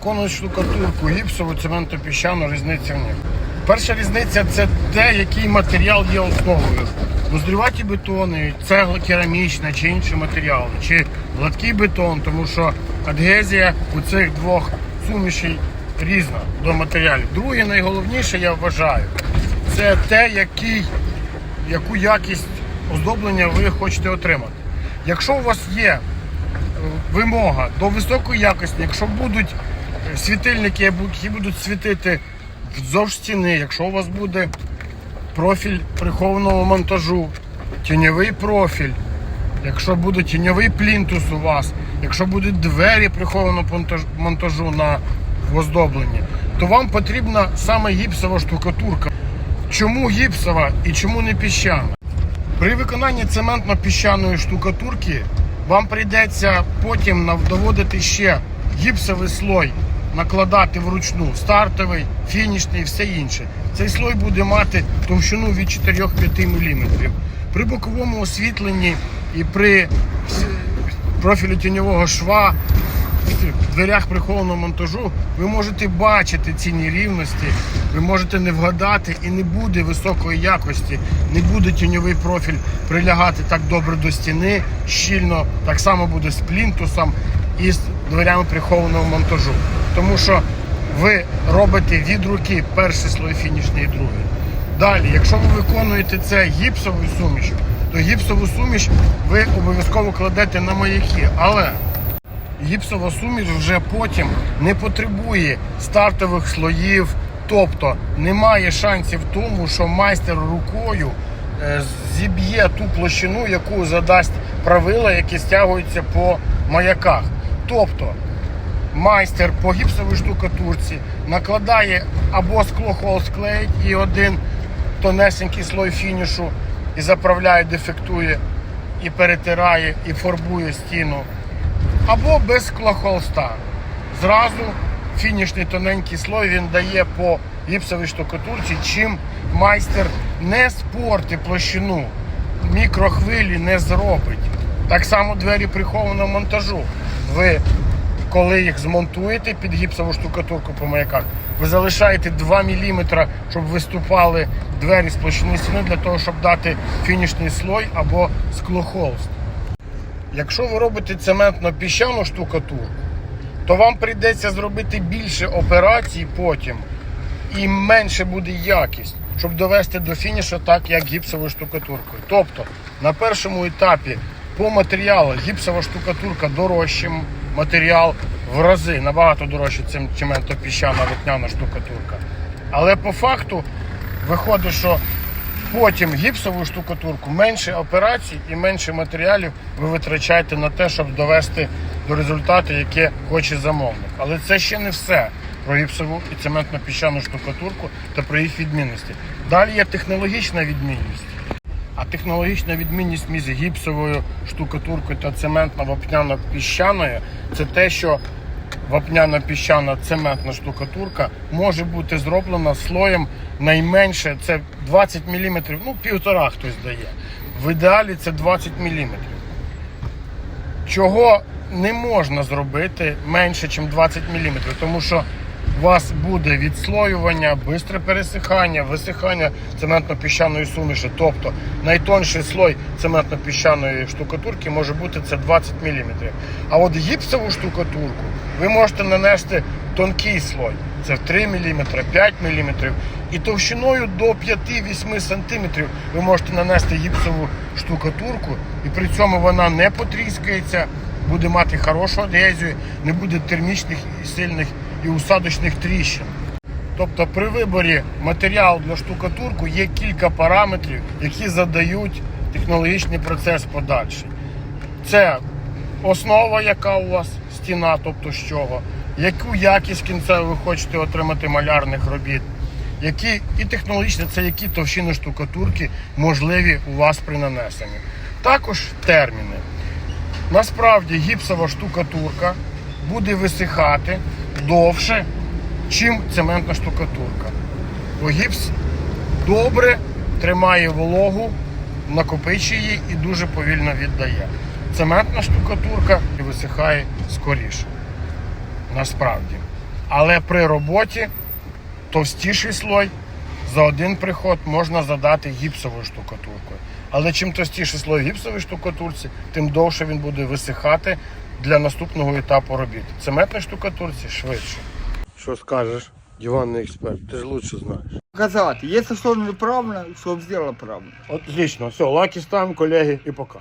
виконують штукатурку, гіпсову, цементопіщану, різниця в них. Перша різниця це те, який матеріал є основою. Дозріваті бетони, цегла керамічна чи інші матеріали, чи гладкий бетон, тому що адгезія у цих двох сумішей різна до матеріалів. Друге, найголовніше, я вважаю, це те, який, яку якість оздоблення ви хочете отримати. Якщо у вас є е, вимога до високої якості, якщо будуть світильники, які будуть світити вздовж стіни, якщо у вас буде профіль прихованого монтажу, тіньовий профіль, якщо буде тіньовий плінтус у вас, якщо будуть двері прихованого монтажу на оздобленні, то вам потрібна саме гіпсова штукатурка. Чому гіпсова і чому не піщана? При виконанні цементно-піщаної штукатурки вам прийдеться потім доводити ще гіпсовий слой, накладати вручну, стартовий, фінішний і все інше. Цей слой буде мати товщину від 4-5 мм. При боковому освітленні і при профілі тіньового шва в дверях прихованого монтажу ви можете бачити ці нерівності, ви можете не вгадати і не буде високої якості, не буде тіньовий профіль прилягати так добре до стіни, щільно, так само буде з плінтусом і з дверями прихованого монтажу. Тому що ви робите від руки перший слой фінішний і другий. Далі, якщо ви виконуєте це гіпсовою сумішю, то гіпсову суміш ви обов'язково кладете на маяки. Але гіпсова суміш вже потім не потребує стартових слоїв, тобто немає шансів в тому, що майстер рукою е, зіб'є ту площину, яку задасть правила, які стягуються по маяках. Тобто майстер по гіпсовій штукатурці накладає або склохол склеїть і один тонесенький слой фінішу і заправляє, дефектує, і перетирає, і фарбує стіну або без склохолста. Зразу фінішний тоненький слой він дає по гіпсовій штукатурці, чим майстер не спорти площину, мікрохвилі не зробить. Так само двері прихованого монтажу. Ви, коли їх змонтуєте під гіпсову штукатурку по маяках, ви залишаєте 2 мм, щоб виступали двері з площини стіни для того, щоб дати фінішний слой або склохолст. Якщо ви робите цементно-піщану штукатурку, то вам прийдеться зробити більше операцій потім і менше буде якість, щоб довести до фінішу так, як гіпсовою штукатуркою. Тобто на першому етапі по матеріалу гіпсова штукатурка дорожчий матеріал в рази, набагато дорожче, ніж цементно-піщана вапняна штукатурка. Але по факту виходить, що Потім гіпсову штукатурку, менше операцій і менше матеріалів ви витрачаєте на те, щоб довести до результату, яке хоче замовник. Але це ще не все про гіпсову і цементно-піщану штукатурку та про їх відмінності. Далі є технологічна відмінність. А технологічна відмінність між гіпсовою штукатуркою та цементно-вапняно-піщаною це те, що вапняна піщана цементна штукатурка може бути зроблена слоєм найменше це 20 мм, ну півтора хтось дає. В ідеалі це 20 мм. Чого не можна зробити менше, ніж 20 мм, тому що у вас буде відслоювання, швидке пересихання, висихання цементно-піщаної суміші. Тобто найтонший слой цементно-піщаної штукатурки може бути це 20 мм. А от гіпсову штукатурку ви можете нанести тонкий слой. Це 3 мм, 5 мм. І товщиною до 5-8 см ви можете нанести гіпсову штукатурку, і при цьому вона не потріскається, буде мати хорошу адгезію, не буде термічних і сильних і усадочних тріщин. Тобто при виборі матеріалу для штукатурку є кілька параметрів, які задають технологічний процес подальший. Це основа, яка у вас стіна, тобто з чого, яку якість кінцеву ви хочете отримати малярних робіт, які і технологічно це які товщини штукатурки можливі у вас при нанесенні. Також терміни. Насправді гіпсова штукатурка буде висихати довше, чим цементна штукатурка. Бо гіпс добре тримає вологу, накопичує її і дуже повільно віддає. Цементна штукатурка висихає скоріше. Насправді. Але при роботі товстіший слой за один приход можна задати гіпсовою штукатуркою. Але чим товстіший слой гіпсової штукатурці, тим довше він буде висихати для наступного етапу робіт. Цементної штукатурці швидше. Що скажеш, диванний експерт, ти ж лучше знаєш. Показати, якщо що неправильно, щоб зробити правильно. Отлично, все, лаки ставимо, колеги, і пока.